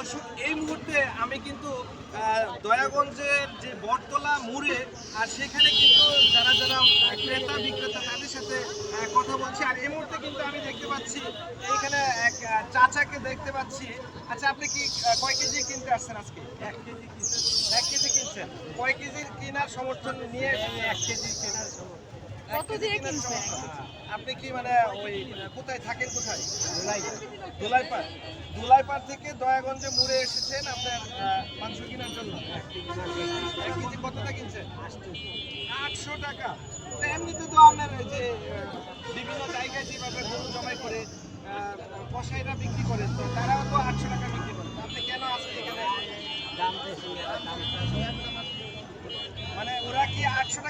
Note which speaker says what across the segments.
Speaker 1: দর্শক এই মুহূর্তে আমি কিন্তু দয়াগঞ্জের যে বটতলা মোড়ে আর সেখানে কিন্তু যারা যারা ক্রেতা বিক্রেতা তাদের সাথে কথা বলছি। আর এই মুহূর্তে কিন্তু আমি দেখতে পাচ্ছি এইখানে এক চাচাকে দেখতে পাচ্ছি। আচ্ছা আপনি কি কয় কেজি কিনতে আসছেন আজকে? এক কেজি কিনছেন এক কেজি কিনছেন। কয় কেজির কেনার সমর্থন নিয়ে এক কেজি কেনার সমর্থন।
Speaker 2: কত দিয়ে কিনছেন?
Speaker 1: আপনি কি মানে ওই কোথায় থাকেন কোথায়? দোলাইপাড়। দোলাইপাড়। থেকে দয়াগঞ্জে মুড়ে এসেছেন আপনার মাংস কেনার জন্য। এক কেজি কতটা কিনছেন? আটশো টাকা। এমনিতে তো আপনার যে বিভিন্ন জায়গায় যেভাবে গরু জমাই করে আহ, কসাইরা বিক্রি করে তো তারাও তো আটশো টাকা বিক্রি করে। আপনি কেন আজকে এখানে মানে ওরা কি আটশো টাকায়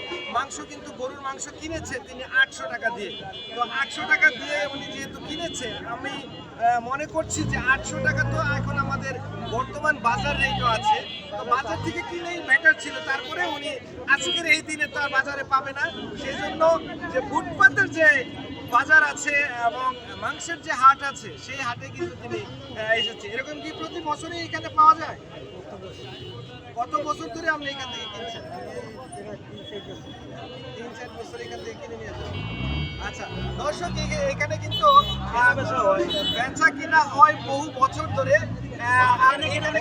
Speaker 1: মাংস কিন্তু গরুর মাংস কিনেছে, তিনি আটশো টাকা দিয়ে। তো আটশো টাকা দিয়ে উনি যেহেতু কিনেছে, আমি মনে করছি যে আটশো টাকা তো এখন আমাদের বর্তমান বাজার রেটও আছে। তো বাজার থেকে কিনেই বেটার ছিল, তারপরে উনি আজকের এই দিনে তো আর বাজারে পাবে না। সেই জন্য যে ফুটপাতের যে বাজার আছে এবং মাংসের যে হাট আছে, সেই হাটে কিন্তু তিনি এসেছে। এরকম কি প্রতি বছরই এখানে পাওয়া যায়? কত বছর ধরে আপনি এখান থেকে কিনছেন? তিন চার বছর এখান থেকে কিনে নিয়ে আচ্ছা দর্শক এখানে কিন্তু বেচা কিনা হয় বহু বছর ধরে। আর এখানে